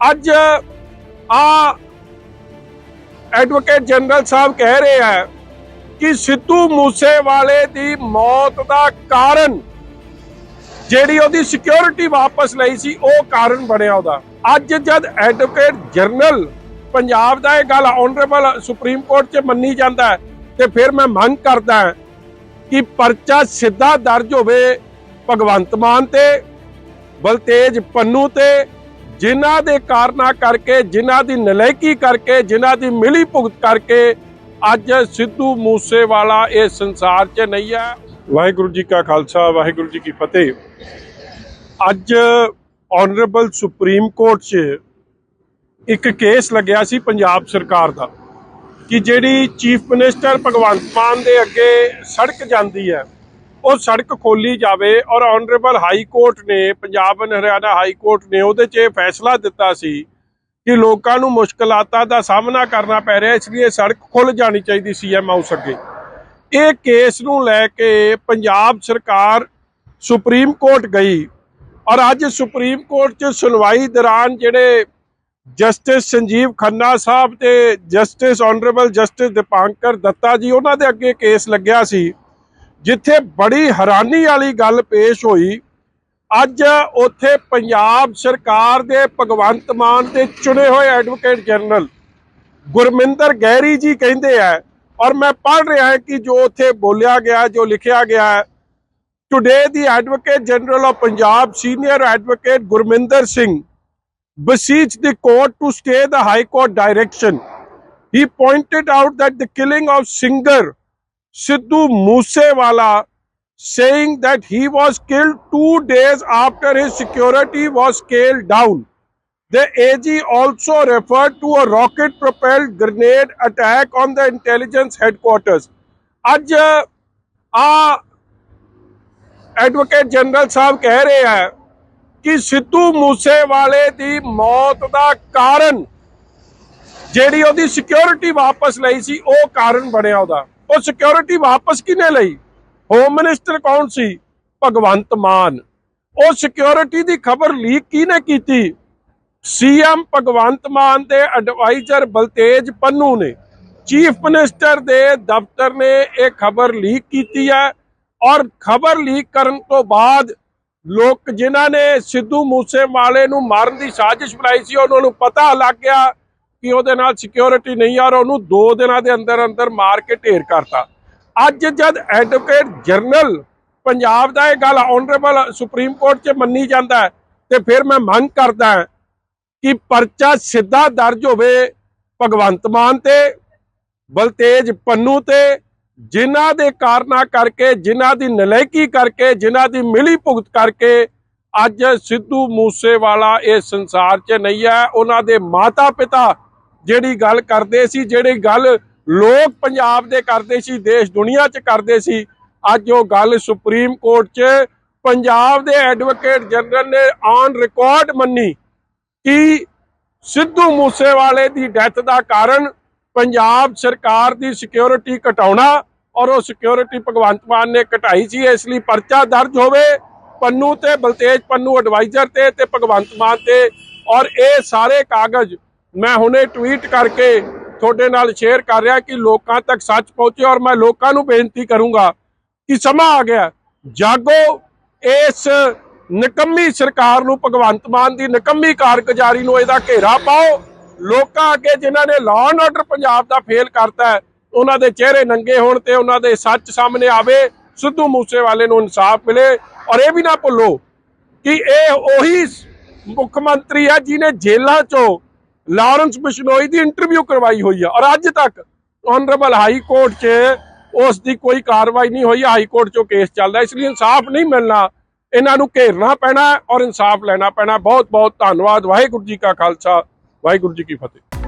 ਅੱਜ ਆ advocate general ਸਾਹਿਬ ਕਹਿ ਰਹੇ ਆ ਕਿ ਸਿੱਧੂ ਮੂਸੇਵਾਲੇ ਦੀ ਮੌਤ ਦਾ ਕਾਰਨ ਜਿਹੜੀ ਉਹਦੀ ਸਿਕਿਉਰਿਟੀ ਵਾਪਸ ਲਈ ਸੀ, ਉਹ ਕਾਰਨ ਬਣਿਆ ਉਹਦਾ। ਅੱਜ ਜਦ ਐਡਵੋਕੇਟ ਜਨਰਲ ਪੰਜਾਬ ਦਾ ਇਹ ਗੱਲ ਆਨਰੇਬਲ ਸੁਪਰੀਮ ਕੋਰਟ 'ਚ ਮੰਨੀ ਜਾਂਦਾ ਤੇ ਫਿਰ ਮੈਂ ਮੰਗ ਕਰਦਾ ਕਿ ਪਰਚਾ ਸਿੱਧਾ ਦਰਜ ਹੋਵੇ ਭਗਵੰਤ ਮਾਨ ਤੇ, ਬਲਤੇਜ ਪੰਨੂ ਤੇ ਜਿਨ੍ਹਾਂ ਦੇ ਕਾਰਨਾ ਕਰਕੇ, ਜਿਨ੍ਹਾਂ ਦੀ ਨਲਾਇਕੀ ਕਰਕੇ, ਜਿਨ੍ਹਾਂ ਦੀ ਮਿਲੀ ਭੁਗਤ ਕਰਕੇ ਅੱਜ ਸਿੱਧੂ ਮੂਸੇਵਾਲਾ ਇਹ ਸੰਸਾਰ 'ਚ ਨਹੀਂ ਹੈ। ਵਾਹਿਗੁਰੂ ਜੀ ਕਾ ਖਾਲਸਾ, ਵਾਹਿਗੁਰੂ ਜੀ ਕੀ ਫਤਿਹ। ਅੱਜ ਆਨਰੇਬਲ ਸੁਪਰੀਮ ਕੋਰਟ 'ਚ ਇੱਕ ਕੇਸ ਲੱਗਿਆ ਸੀ ਪੰਜਾਬ ਸਰਕਾਰ ਦਾ, ਕਿ ਜਿਹੜੀ ਚੀਫ ਮਿਨਿਸਟਰ ਭਗਵੰਤ ਮਾਨ ਦੇ ਅੱਗੇ ਸੜਕ ਜਾਂਦੀ ਹੈ। ਉਹ ਸੜਕ ਖੋਲੀ ਜਾਵੇ ਔਰ ਆਨਰੇਬਲ ਹਾਈ ਕੋਰਟ ਨੇ, Punjab and Haryana high court ਨੇ ਉਹਦੇ 'ਚ ਇਹ ਫੈਸਲਾ ਦਿੱਤਾ ਸੀ ਕਿ ਲੋਕਾਂ ਨੂੰ ਮੁਸ਼ਕਲਾਤਾਂ ਦਾ ਸਾਹਮਣਾ ਕਰਨਾ ਪੈ ਰਿਹਾ, ਇਸ ਲਈ ਸੜਕ ਖੁੱਲ ਜਾਣੀ ਚਾਹੀਦੀ ਸੀਐਮ ਹਾਊਸ ਅੱਗੇ। ਇਹ ਕੇਸ ਨੂੰ ਲੈ ਕੇ ਪੰਜਾਬ ਸਰਕਾਰ ਸੁਪਰੀਮ ਕੋਰਟ ਗਈ ਔਰ ਅੱਜ ਸੁਪਰੀਮ ਕੋਰਟ 'ਚ ਸੁਣਵਾਈ ਦੌਰਾਨ ਜਿਹੜੇ ਜਸਟਿਸ ਸੰਜੀਵ ਖੰਨਾ ਸਾਹਿਬ ਤੇ justice honourable justice Dipankar Datta ji, ਉਹਨਾਂ ਦੇ ਅੱਗੇ ਕੇਸ ਲੱਗਿਆ ਸੀ। ਜਿੱਥੇ ਬੜੀ ਹੈਰਾਨੀ ਵਾਲੀ ਗੱਲ ਪੇਸ਼ ਹੋਈ, ਅੱਜ ਉੱਥੇ ਪੰਜਾਬ ਸਰਕਾਰ ਦੇ ਭਗਵੰਤ ਮਾਨ ਦੇ ਚੁਣੇ ਹੋਏ ਐਡਵੋਕੇਟ ਜਨਰਲ ਗੁਰਮਿੰਦਰ ਗਹਿਰੀ ਜੀ ਕਹਿੰਦੇ ਆ, ਔਰ ਮੈਂ ਪੜ੍ਹ ਰਿਹਾ ਹਾਂ ਕਿ ਜੋ ਉੱਥੇ ਬੋਲਿਆ ਗਿਆ, ਜੋ ਲਿਖਿਆ ਗਿਆ ਹੈ today the advocate general of Punjab senior advocate Gurminder Singh beseech the court to stay the High Court direction. He pointed out that the killing of singer Sidhu Moosewala, saying that he was killed two days after his security was scaled down. The AG also referred to a rocket propelled grenade attack on the intelligence headquarters. ਅੱਜ ਆ advocate general ਸਾਹਿਬ ਕਹਿ ਰਹੇ ਆ ਕਿ ਸਿੱਧੂ ਮੂਸੇਵਾਲੇ ਦੀ ਮੌਤ ਦਾ ਕਾਰਨ ਜਿਹੜੀ ਉਹਦੀ ਸਿਕਿਉਰਿਟੀ ਵਾਪਸ ਲਈ ਸੀ ਉਹ ਕਾਰਨ ਬਣਿਆ ਉਹਦਾ ਉਹ ਸਿਕਿਉਰਿਟੀ ਵਾਪਸ ਕਿਨੇ ਲਈ? ਹੋਮ ਮਿਨਿਸਟਰ ਕੌਣ ਸੀ? ਭਗਵੰਤ ਮਾਨ। ਉਹ ਸਿਕਿਉਰਿਟੀ ਦੀ ਖਬਰ ਲੀਕ ਕਿਹਨੇ ਕੀਤੀ? ਸੀਐਮ ਭਗਵੰਤ ਮਾਨ ਦੇ ਐਡਵਾਈਜ਼ਰ ਬਲਤੇਜ ਪੰਨੂ ਨੇ। ਚੀਫ ਮਿਨਿਸਟਰ ਦੇ ਦਫ਼ਤਰ ਨੇ ਇਹ ਖਬਰ ਲੀਕ ਕੀਤੀ ਹੈ। ਔਰ ਖਬਰ ਲੀਕ ਕਰਨ ਤੋਂ ਬਾਅਦ ਲੋਕ ਜਿਨ੍ਹਾਂ ਨੇ ਸਿੱਧੂ ਮੂਸੇਵਾਲੇ ਨੂੰ ਮਾਰਨ ਦੀ ਸਾਜ਼ਿਸ਼ ਬਣਾਈ ਸੀ, ਉਹਨਾਂ ਨੂੰ ਪਤਾ ਲੱਗ ਗਿਆ ਕਿ ਉਹਦੇ ਨਾਲ ਸਿਕਿਉਰਿਟੀ ਨਹੀਂ ਆ ਔਰ ਉਹਨੂੰ 2 ਦਿਨਾਂ ਦੇ ਅੰਦਰ ਅੰਦਰ ਮਾਰ ਕੇ ਢੇਰ ਕਰਤਾ। ਅੱਜ ਜਦ ਐਡਵੋਕੇਟ ਜਨਰਲ ਪੰਜਾਬ ਦਾ ਇਹ ਗੱਲ ਆਨਰੇਬਲ ਸੁਪਰੀਮ ਕੋਰਟ 'ਚ ਮੰਨੀ ਜਾਂਦਾ ਤੇ ਫਿਰ ਮੈਂ ਮੰਗ ਕਰਦਾ ਕਿ ਪਰਚਾ ਸਿੱਧਾ ਦਰਜ ਹੋਵੇ ਭਗਵੰਤ ਮਾਨ ਤੇ, ਬਲਤੇਜ ਪੰਨੂ ਤੇ, ਜਿਨ੍ਹਾਂ ਦੇ ਕਾਰਨਾ ਕਰਕੇ, ਜਿਨ੍ਹਾਂ ਦੀ ਨਲਾਇਕੀ ਕਰਕੇ, ਜਿਨ੍ਹਾਂ ਦੀ ਮਿਲੀ ਭੁਗਤ ਕਰਕੇ ਅੱਜ ਸਿੱਧੂ ਮੂਸੇਵਾਲਾ ਇਹ ਸੰਸਾਰ 'ਚ ਨਹੀਂ ਹੈ। ਉਹਨਾਂ ਦੇ ਮਾਤਾ ਪਿਤਾ ਜਿਹੜੀ ਗੱਲ ਕਰਦੇ ਸੀ, ਜਿਹੜੀ ਗੱਲ ਲੋਕ ਪੰਜਾਬ ਦੇ ਕਰਦੇ ਸੀ, ਦੇਸ਼ ਦੁਨੀਆ 'ਚ ਕਰਦੇ ਸੀ, ਅੱਜ ਉਹ ਗੱਲ ਸੁਪਰੀਮ ਕੋਰਟ 'ਚ ਪੰਜਾਬ ਦੇ ਐਡਵੋਕੇਟ ਜਨਰਲ ਨੇ ਔਨ ਰਿਕਾਰਡ ਮੰਨੀ ਕਿ ਸਿੱਧੂ ਮੂਸੇਵਾਲੇ ਦੀ ਡੈਥ ਦਾ ਕਾਰਨ ਪੰਜਾਬ ਸਰਕਾਰ ਦੀ ਸਿਕਿਉਰਿਟੀ ਘਟਾਉਣਾ ਔਰ ਉਹ ਸਿਕਿਉਰਿਟੀ ਭਗਵੰਤ ਮਾਨ ਨੇ ਘਟਾਈ ਸੀ, ਇਸ ਲਈ ਪਰਚਾ ਦਰਜ ਹੋਵੇ, ਪੰਨੂ ਤੇ ਬਲਤੇਜ ਪੰਨੂ ਐਡਵਾਈਜ਼ਰ ਤੇ ਤੇ ਭਗਵੰਤ ਮਾਨ ਤੇ ਔਰ ਇਹ ਸਾਰੇ ਕਾਗਜ਼ ਮੈਂ ਹੁਣੇ ਟਵੀਟ ਕਰਕੇ ਤੁਹਾਡੇ ਨਾਲ ਸ਼ੇਅਰ ਕਰ ਰਿਹਾ ਕਿ ਲੋਕਾਂ ਤੱਕ ਸੱਚ ਪਹੁੰਚੇ ਔਰ ਮੈਂ ਲੋਕਾਂ ਨੂੰ ਬੇਨਤੀ ਕਰੂੰਗਾ ਕਿ ਸਮਾਂ ਆ ਗਿਆ। ਜਾਗੋ, ਇਸ ਨਿਕੰਮੀ ਸਰਕਾਰ ਨੂੰ, ਭਗਵੰਤ ਮਾਨ ਦੀ ਨਿਕੰਮੀ ਕਾਰਗੁਜ਼ਾਰੀ ਨੂੰ ਇਹਦਾ ਘੇਰਾ ਪਾਓ। ਲੋਕਾਂ ਅੱਗੇ ਜਿਨ੍ਹਾਂ ਨੇ ਲਾਅ ਐਂਡ ਆਰਡਰ ਪੰਜਾਬ ਦਾ ਫੇਲ ਕਰਤਾ ਉਹਨਾਂ ਦੇ ਚਿਹਰੇ ਨੰਗੇ ਹੋਣ ਤੇ ਉਹਨਾਂ ਦੇ ਸੱਚ ਸਾਹਮਣੇ ਆਵੇ, ਸਿੱਧੂ ਮੂਸੇਵਾਲੇ ਨੂੰ ਇਨਸਾਫ ਮਿਲੇ। ਔਰ ਇਹ ਵੀ ਨਾ ਭੁੱਲੋ ਕਿ ਇਹ ਉਹੀ ਮੁੱਖ ਮੰਤਰੀ ਹੈ ਜਿਨੇ ਜੇਲ੍ਹਾਂ ਚੋਂ ਲਾਰੈਂਸ ਬਿਸ਼ਨੋਈ ਦੀ ਇੰਟਰਵਿਊ ਕਰਵਾਈ ਹੋਈ ਹੈ ਔਰ ਅੱਜ ਤੱਕ ਆਨਰੇਬਲ ਹਾਈ ਕੋਰਟ 'ਚ ਉਸ ਦੀ ਕੋਈ ਕਾਰਵਾਈ ਨਹੀਂ ਹੋਈ। ਹਾਈ ਕੋਰਟ 'ਚੋਂ ਕੇਸ ਚੱਲਦਾ ਇਸ ਲਈ ਇਨਸਾਫ ਨਹੀਂ ਮਿਲਣਾ। ਇਹਨਾਂ ਨੂੰ ਘੇਰਨਾ ਪੈਣਾ ਔਰ ਇਨਸਾਫ ਲੈਣਾ ਪੈਣਾ। ਬਹੁਤ ਬਹੁਤ ਧੰਨਵਾਦ। ਵਾਹਿਗੁਰੂ ਜੀ ਕਾ ਖਾਲਸਾ। ਵਾਹਿਗੁਰੂ ਜੀ ਕੀ ਫਤਿਹ।